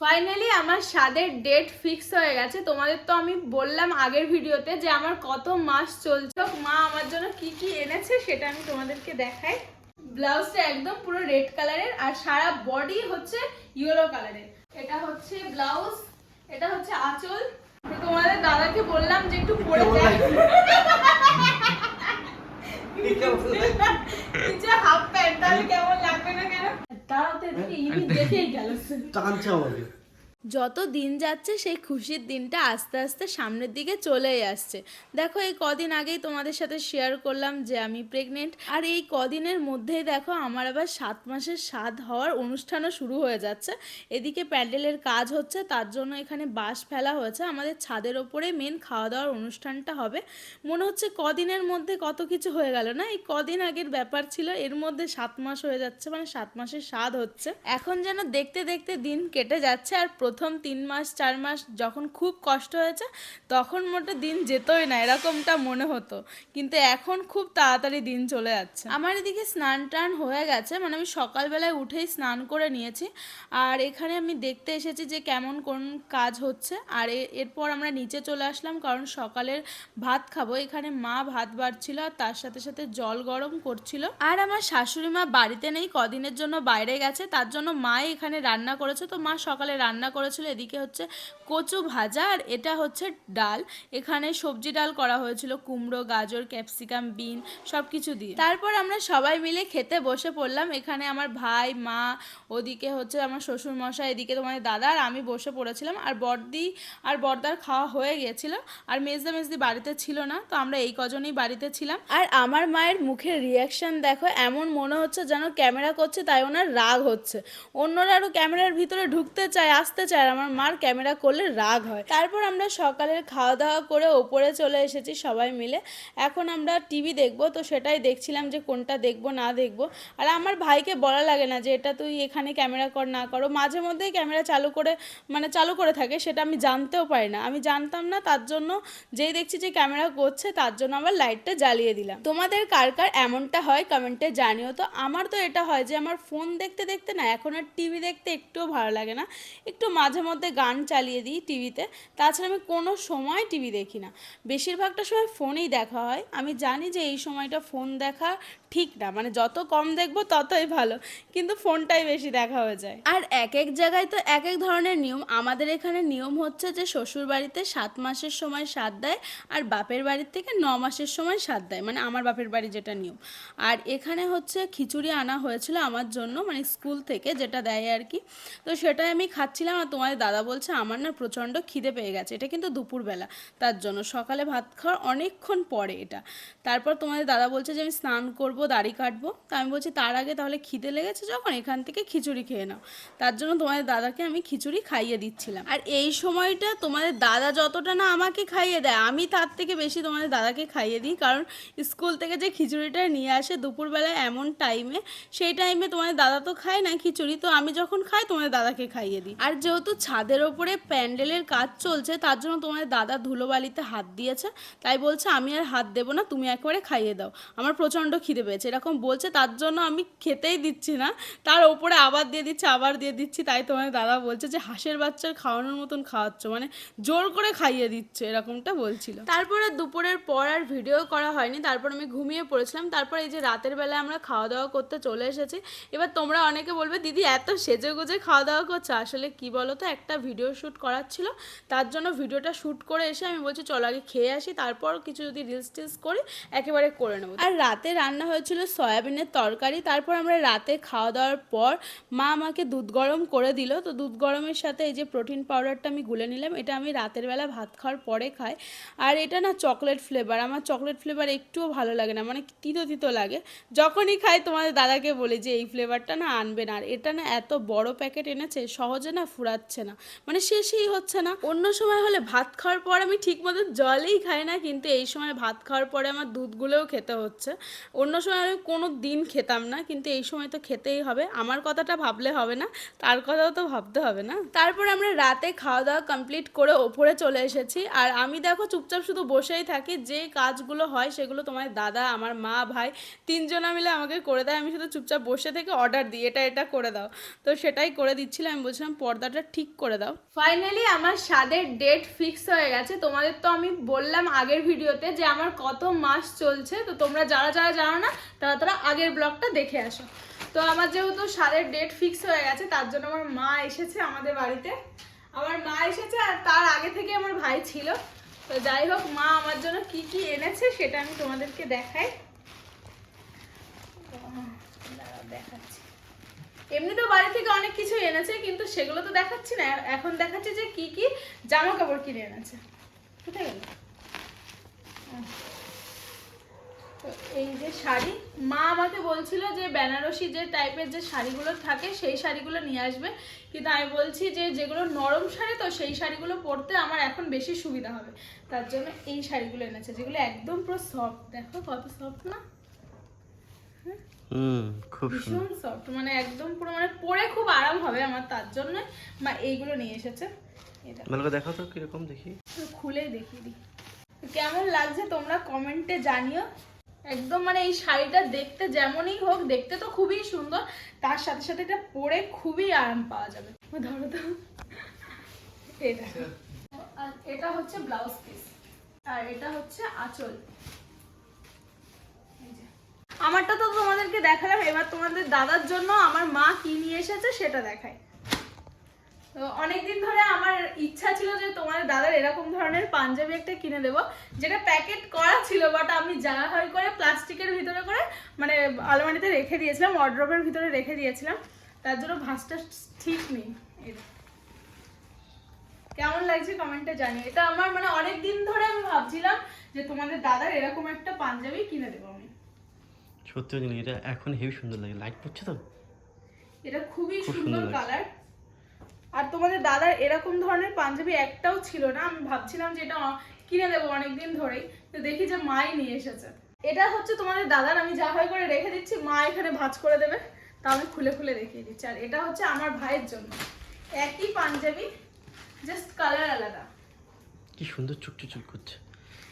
Finally আমার স্বাদের date fix হয়ে গেছে। তোমাদের তো আমি বললাম আগের ভিডিওতে যে আমার কত মাস চলছে। মা আমার জন্য কি কি এনেছে সেটা আমি তোমাদেরকে দেখাই। ব্লাউজটা একদম পুরো রেড কালারের আর সারা বডি হচ্ছে ইয়েলো কালারের এটা হচ্ছে ব্লাউজ এটা হচ্ছে আঁচল। তোমাদের দাদাকে বললাম যে একটু পরে নিচে হাফ প্যান্ট তাহলে কেমন লাগবে না কেন? দাঁড়াতে দেখি ইনি দেখেই গেল। টানছে আমাকে যত দিন যাচ্ছে, সেই খুশির দিনটা আস্তে আস্তে সামনের দিকে চলেই আসছে। দেখো, এই কদিন আগেই তোমাদের সাথে শেয়ার করলাম যে আমি প্রেগনেন্ট আর এই কদিনের মধ্যেই দেখো, আমার আবার সাত মাসের স্বাদ হওয়ার অনুষ্ঠানও শুরু হয়ে যাচ্ছে। এদিকে প্যান্ডেলের কাজ হচ্ছে, তার জন্য এখানে বাঁশ ফেলা হয়েছে। আমাদের ছাদের ওপরে মেন খাওয়া দাওয়ার অনুষ্ঠানটা হবে। মনে হচ্ছে কদিনের মধ্যে কত কিছু হয়ে গেল না? এই কদিন আগের ব্যাপার ছিল, এর মধ্যে সাত মাস হয়ে যাচ্ছে মানে সাত মাসের স্বাদ হচ্ছে। এখন যেন দেখতে দেখতে দিন কেটে যাচ্ছে, আর প্রথম তিন মাস, চার মাস যখন খুব কষ্ট হয়েছে, তখন মোটে দিন যেতই না, এরকমটা মনে হতো। কিন্তু এখন খুব তাড়াতাড়ি দিন চলে যাচ্ছে। আমার এদিকে স্নান টান হয়ে গেছে মানে আমি সকালবেলায় উঠেই স্নান করে নিয়েছি। আর এখানে আমি দেখতে এসেছি যে কেমন কোন কাজ হচ্ছে। আর এরপর আমরা নিচে চলে আসলাম, কারণ সকালের ভাত খাব। এখানে মা ভাত বাড়ছিল আর তার সাথে সাথে জল গরম করছিল। আর আমার শাশুড়ি মা বাড়িতে নেই, কদিনের জন্য বাইরে গেছে, তার জন্য মা এখানে রান্না করেছে। তো মা সকালে রান্না করেছিল। এদিকে হচ্ছে কচু ভাজা আর এটা হচ্ছে ডাল। এখানে সবজি ডাল করা হয়েছিল, কুমড়ো, গাজর, ক্যাপসিকাম, বিন সব কিছু দিয়ে। তারপর আমরা সবাই মিলে খেতে বসে পড়লাম। এখানে আমার ভাই, মা, ওদিকে হচ্ছে আমার শ্বশুর মশাই এদিকে তোমাদের দাদা আর আমি বসে পড়েছিলাম। আর বর্দি আর বর্দার খাওয়া হয়ে গিয়েছিল আর মেজদা মেজদি বাড়িতে ছিল না, তো আমরা এই কজনই বাড়িতে ছিলাম। আর আমার মায়ের মুখের রিয়াকশন দেখো, এমন মনে হচ্ছে যেন ক্যামেরা করছে, তাই ওনার রাগ হচ্ছে। অন্যরা আরও ক্যামেরার ভিতরে ঢুকতে চায়, আসতে আর আমার মার ক্যামেরা করলে রাগ হয়। তারপর আমরা সকালের খাওয়া দাওয়া করে ওপরে চলে এসেছি সবাই মিলে। এখন আমরা টিভি দেখব, তো সেটাই দেখছিলাম যে কোনটা দেখব, না দেখব। আর আমার ভাইকে বলা লাগে না যে এটা তুই এখানে ক্যামেরা কর, না করো। মাঝে মধ্যেই ক্যামেরা চালু করে মানে চালু করে থাকে, সেটা আমি জানতেও পারি না। আমি জানতাম না, তার জন্য যেই দেখছি যে ক্যামেরা করছে, তার জন্য আমার লাইটটা জ্বালিয়ে দিলাম। তোমাদের কার কার এমনটা হয় কমেন্টে জানিও তো। আমার তো এটা হয় যে আমার ফোন দেখতে দেখতে না, এখন আর টিভি দেখতে একটুও ভালো লাগে না। একটু মাঝে মধ্যে গান চালিয়ে দিই টিভিতে। তাছাড়া আমি কোনো সময় টিভি দেখি না। বেশিরভাগটা সময় ফোনেই দেখা হয়। আমি জানি যে এই সময়টা ফোন দেখা ঠিক না মানে যত কম দেখব ততই ভালো, কিন্তু ফোনটাই বেশি দেখা হয়ে যায়। আর এক এক জায়গায় তো এক এক ধরনের নিয়ম, আমাদের এখানে নিয়ম হচ্ছে যে শ্বশুর বাড়িতে সাত মাসের সময় সাত দেয় আর বাপের বাড়ির থেকে ন মাসের সময় সাত দেয় মানে আমার বাপের বাড়ি যেটা নিয়ম। আর এখানে হচ্ছে খিচুড়ি আনা হয়েছিল আমার জন্য মানে স্কুল থেকে যেটা দেয় আর কি। তো সেটাই আমি খাচ্ছিলাম আর তোমাদের দাদা বলছে, আমার না প্রচণ্ড খিদে পেয়ে গেছে। এটা কিন্তু দুপুরবেলা তার জন্য। সকালে ভাত খাওয়ার অনেকক্ষণ পরে এটা। তারপর তোমাদের দাদা বলছে যে আমি স্নান করব দাড়ি কাটবো। তা আমি বলছি, তার আগে তাহলে খিদে লেগেছে যখন, এখান থেকে খিচুড়ি খেয়ে নাও। তার জন্য তোমাদের দাদাকে আমি খিচুড়ি খাইয়ে দিচ্ছিলাম। আর এই সময়টা তোমাদের দাদা যতটা না আমাকে খাইয়ে দেয়, আমি তার থেকে বেশি তোমাদের দাদাকে খাইয়ে দিই। কারণ স্কুল থেকে যে খিচুড়িটা নিয়ে আসে দুপুরবেলায় এমন টাইমে সেই টাইমে তোমাদের দাদা তো খায় না খিচুড়ি, তো আমি যখন খাই, তোমাদের দাদাকে খাইয়ে দিই। আর যেহেতু ছাদের ওপরে প্যান্ডেলের কাজ চলছে, তার জন্য তোমাদের দাদা ধুলোবালিতে হাত দিয়েছে। তাই বলছে, আমি আর হাত দেবো না, তুমি একবারে খাইয়ে দাও। আমার প্রচণ্ড খিদে পেয়েছে এরকম বলছে, তার জন্য আমি খেতেই দিচ্ছি না। তার ওপরে আবার দিয়ে দিচ্ছি, আবার দিয়ে দিচ্ছি, তাই তোমাদের দাদা বলছে যে, হাঁসের বাচ্চার খাওয়ানোর মতন খাওয়াচ্ছ মানে জোর করে খাইয়ে দিচ্ছে, এরকমটা বলছিল। তারপরে দুপুরের পর আর ভিডিও করা হয়নি। তারপর আমি ঘুমিয়ে পড়েছিলাম। তারপর এই যে রাতের বেলায় আমরা খাওয়া দাওয়া করতে চলে এসেছি। এবার তোমরা অনেকে বলবে, দিদি, এত সেজে গুজে খাওয়া দাওয়া করছ? আসলে কি বলো তো একটা ভিডিও শ্যুট করার ছিল। তার জন্য ভিডিওটা শ্যুট করে এসে আমি বলছি, চলো আগে খেয়ে আসি, তারপর কিছু যদি রিলস টিলস করি, একেবারে করে নেব। আর রাতে রান্না হয়েছিল সয়াবিনের তরকারি, তারপর আমরা রাতে খাওয়া দাওয়ার পর মা আমাকে দুধ গরম করে দিল। তো দুধ গরমের সাথে এই যে প্রোটিন পাউডারটা আমি গুলে নিলাম, এটা আমি রাতের বেলা ভাত খাওয়ার পরে খাই। আর এটা না চকলেট ফ্লেভার আমার চকলেট ফ্লেভার একটুও ভালো লাগে না মানে তিতো তিতো লাগে। যখনই খাই তোমাদের দাদাকে বলি যে এই ফ্লেভারটা না আনবে না, আর এটা না এত বড় প্যাকেট এনেছে, সহজে না ফুরাচ্ছে না মানে শেষেই হচ্ছে না। অন্য সময় হলে ভাত খাওয়ার পর আমি ঠিক মতো জলেই খাই না, কিন্তু এই সময় ভাত খাওয়ার পরে আমার দুধগুলোও খেতে হচ্ছে। অন্য সময় আমি কোনো দিন খেতাম না, কিন্তু এই সময় তো খেতেই হবে। আমার কথাটা ভাবলে হবে না, তার কথাও তো ভাবতে হবে না। তারপর আমরা রাতে খাওয়া দাওয়া কমপ্লিট করে ওপরে চলে এসেছি। আর আমি দেখো চুপচাপ শুধু বসেই থাকি, যে কাজগুলো হয় সেগুলো তোমার দাদা, আমার মা, ভাই তিনজনা মিলে আমাকে করে দেয়। আমি শুধু চুপচাপ বসে থেকে অর্ডার দিই, এটা এটা করে দাও। তো সেটাই করে দিচ্ছিলাম। আমি বলছিলাম, পর্দাটা ঠিক করে দাও। ফাইনালি আমার স্বাদের ডেট ফিক্স হয়ে গেছে। তোমাদের তো আমি বললাম আগের ভিডিওতে যে আমার কত মাস চলছে। তো তোমরা যারা যারা জানো না তারা তারা আগের ব্লগটা দেখে আসো। তো আমার যেহেতু স্বাদের ডেট ফিক্স হয়ে গেছে, তার জন্য আমার মা এসেছে আমাদের বাড়িতে। আমার মা এসেছে আর তার আগে থেকে আমার ভাই ছিল। তো যাই হোক, মা আমার জন্য কি কি এনেছে সেটা আমি তোমাদেরকে দেখাই। দেখাচ্ছি। এমনি তো বাড়ি থেকে অনেক কিছু এনেছে, কিন্তু সেগুলো তো দেখাচ্ছি না। এখন দেখাচ্ছি যে কি কি জামা কাপড় কিনে এনেছে। কোথায় গেল আহ। তো এই যে শাড়ি মা আমাকে বলছিল যে বেনারসি যে টাইপের যে শাড়িগুলো থাকে সেই শাড়িগুলো নিয়ে আসবে। কিন্তু আমি বলছি যে যেগুলো নরম শাড়ি তো সেই শাড়িগুলো পরতে আমার এখন বেশি সুবিধা হবে। তার জন্য এই শাড়িগুলো এনেছে যেগুলো একদম পুরো সফট দেখো কত সফট না? খুব ভীষণ সফট মানে একদম পুরো মানে পরে খুব আরাম হবে আমার তার জন্য মা এইগুলো নিয়ে এসেছে। এটা করে তো কীরকম দেখি। খুলেই দেখিয়ে দিই। কেমন লাগছে তোমরা কমেন্টে জানিও। একদম মানে এই শাড়িটা দেখতে যেমনই হোক, দেখতে তো খুবই সুন্দর, তার সাথে সাথে এটা পরে খুবই আরাম পাওয়া যাবে। ধরো তো। এটা এটা হচ্ছে ব্লাউজ পিস আর এটা হচ্ছে আঁচল। আমারটা তো তোমাদেরকে দেখালাম, এবার তোমাদের দাদার জন্য আমার মা কি নিয়ে এসেছে সেটা দেখায় অনেকদিন ধরে আমার ইচ্ছা ছিল যে তোমার দাদার এরকম ধরনের পাঞ্জাবি একটা কিনে দেবো যেটা প্যাকেট করা ছিল বাট আমি জায়গা হয় করে প্লাস্টিকের ভিতরে করে মানে আলমারিতে রেখে দিয়েছিলাম ওয়ার্ড্রপের ভিতরে রেখে দিয়েছিলাম তার জন্য ভাঁজটা ঠিক নেই। কেমন লাগছে কমেন্টে জানি এটা আমার মানে অনেক দিন ধরে আমি ভাবছিলাম যে তোমাদের দাদার এরকম একটা পাঞ্জাবি কিনে দেবো আমি। সত্যি এটা এখন হেভি সুন্দর লাগে। লাইট পড়ছে তো? এটা খুবই সুন্দর কালার আর তোমাদের দাদার এরকম ধরনের পাঞ্জাবি একটাও ছিল না আমি ভাবছিলাম যে এটা কিনে দেবো অনেকদিন ধরেই তো দেখি যে মাই নিয়ে এসেছে। এটা হচ্ছে তোমাদের দাদার আমি যা হয় করে রেখে দিচ্ছি মা এখানে ভাজ করে দেবে তা আমি খুলে খুলে দেখিয়ে দিচ্ছি। আর এটা হচ্ছে আমার ভাইয়ের জন্য একই পাঞ্জাবি জাস্ট কালার আলাদা। কি সুন্দর চুকচু চুক করছে।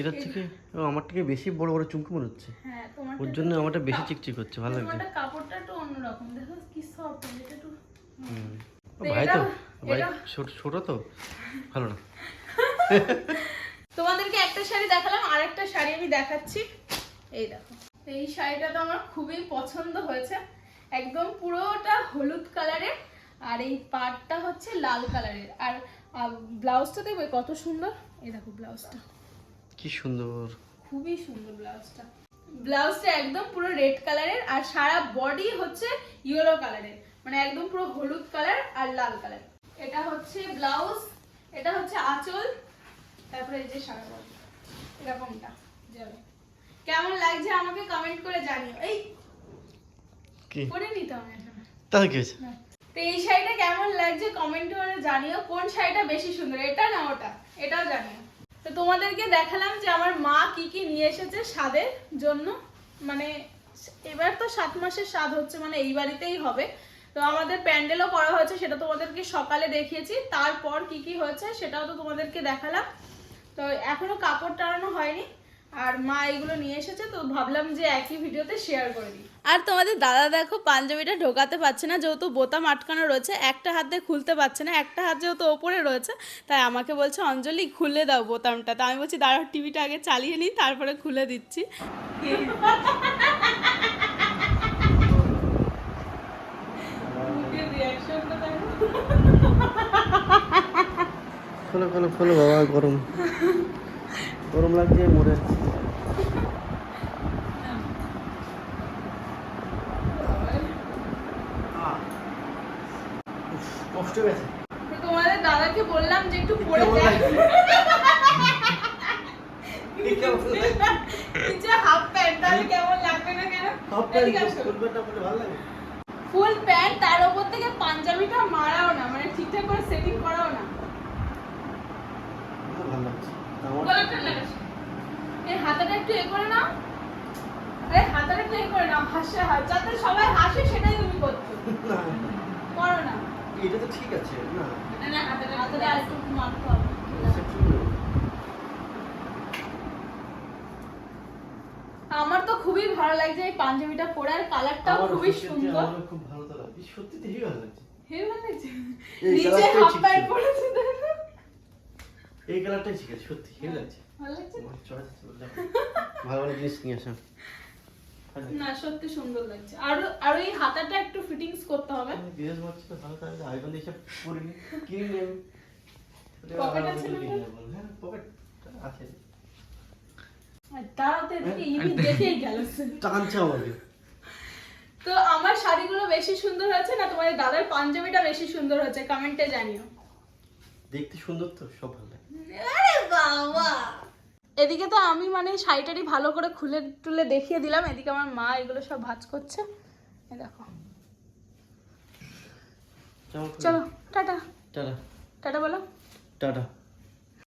এটার থেকে আমার থেকে বেশি বড় বড় চুমকি মনে হচ্ছে। হ্যাঁ তোমার ওর জন্য আমারটা বেশি চিকচিক হচ্ছে ভালো লাগছে। কাপড়টা একটু অন্যরকম দেখো কি সফট এটা একটু ভাই তো ভাই ছোট তো ভালো না। তোমাদেরকে একটা শাড়ি দেখালাম আর একটা শাড়ি আমি দেখাচ্ছি। এই দেখো এই শাড়িটা তো আমার খুবই পছন্দ হয়েছে। একদম পুরোটা হলুদ কালারের আর এই পাটটা হচ্ছে লাল কালারের। আর ব্লাউজটা দেখবে কত সুন্দর? এই দেখো ব্লাউজটা। কি সুন্দর। খুবই সুন্দর ব্লাউজটা। ব্লাউজটা একদম পুরো রেড কালারের আর সারা বডি হচ্ছে ইয়েলো কালারের। মানে একদম পুরো হলুদ কালার আর লাল কালার। এটা হচ্ছে ব্লাউজ এটা হচ্ছে আঁচল তারপরে এই যে সারা এরকমটা যাবে কেমন লাগছে আমাকে কমেন্ট করে জানিও। এই কি? করে নিতে হবে এখানে। তাহলে কি হয়েছে? তো এই শাড়িটা কেমন লাগছে কমেন্ট করে জানিও। কোন শাড়িটা বেশি সুন্দর এটা না ওটা? এটাও জানিও। তো তোমাদেরকে দেখালাম যে আমার মা কি কি নিয়ে এসেছে স্বাদের জন্য। মানে এবার তো সাত মাসের স্বাদ হচ্ছে মানে এই বাড়িতেই হবে। তো আমাদের প্যান্ডেলও করা হয়েছে সেটা তোমাদেরকে সকালে দেখিয়েছি। তারপর কি কি হয়েছে সেটাও তো তোমাদেরকে দেখালাম। তো এখনও কাপড় টানানো হয়নি আর মা এগুলো নিয়ে এসেছে তো ভাবলাম যে একই ভিডিওতে শেয়ার করে দিই। আর তোমাদের দাদা দেখো পাঞ্জাবিটা ঢোকাতে পারছে না যেহেতু বোতাম আটকানো রয়েছে একটা হাত দিয়ে খুলতে পারছে না একটা হাত যেহেতু ওপরে রয়েছে তাই আমাকে বলছে অঞ্জলি খুলে দাও বোতামটা। তো আমি বলছি দাঁড়াও টিভিটা আগে চালিয়ে নিই তারপরে খুলে দিচ্ছি মুখের রিয়াকশনটা দেখো খোলো খোলো খোলো বাবা গরম। গরম লাগছে মরে কষ্ট গেছে তোমাদের দাদাকে বললাম যে একটু পরে কেমন দেখ। এই কেমন লাগছে? নিচে হাফ প্যান্ট তাহলে কেমন লাগবে না কেন? হাফ প্যান্ট ফুল ভালো লাগে। ফুল প্যান্ট তার উপর থেকে পাঞ্জাবিটা মারাও না মানে ঠিকঠাক করে সেটিং করাও না। লাগছে আমার গলাটা লাগাস এই হাতাটা একটু এ করে নাও। আরে হাতাটা প্লে করে না হাসে হাত যাতে সবাই হাসে সেটাই তুমি করছ করো না। এটা তো ঠিক আছে না। না না হাতাটা হাতাটা আর একটু মারতে হবে। আমার তো খুবই ভালো লাগছে এই পাঞ্জাবিটা পরে আর কালারটাও খুবই সুন্দর। খুব ভালো তো লাগে সত্যি তো হেভি ভালো লাগছে। হেবি ভালো লাগছে। নিচে হাফ প্যান্ট। পরেছে। এই কালারটাই ঠিক আছে সত্যি হেভি লাগছে? ভালো ভালো ভালো জিনিস নিয়ে আসা। না সত্যি সুন্দর লাগছে। আর আর এই হাতাটা একটু ফিটিংস করতে হবে। তো ভালো তাহলে আইফোন দিয়ে সব কিনি Pocket আছে না? হ্যাঁ পকেট আছে। আর তাড়াতে ইমি দেখেই গেল। টানছে আমাকে তো আমার শাড়িগুলো বেশি সুন্দর হয়েছে না তোমাদের দাদার পাঞ্জাবিটা বেশি সুন্দর হয়েছে কমেন্টে জানিও। দেখতে সুন্দর তো সব ভালো লাগে। আরে বাবা! এদিকে তো আমি মানে শাড়িটারি ভালো করে খুলে টুলে দেখিয়ে দিলাম এদিকে আমার মা এগুলো সব ভাজ করছে। এই দেখো। চলো চলো টাটা। টাটা। টাটা বলো। টাটা।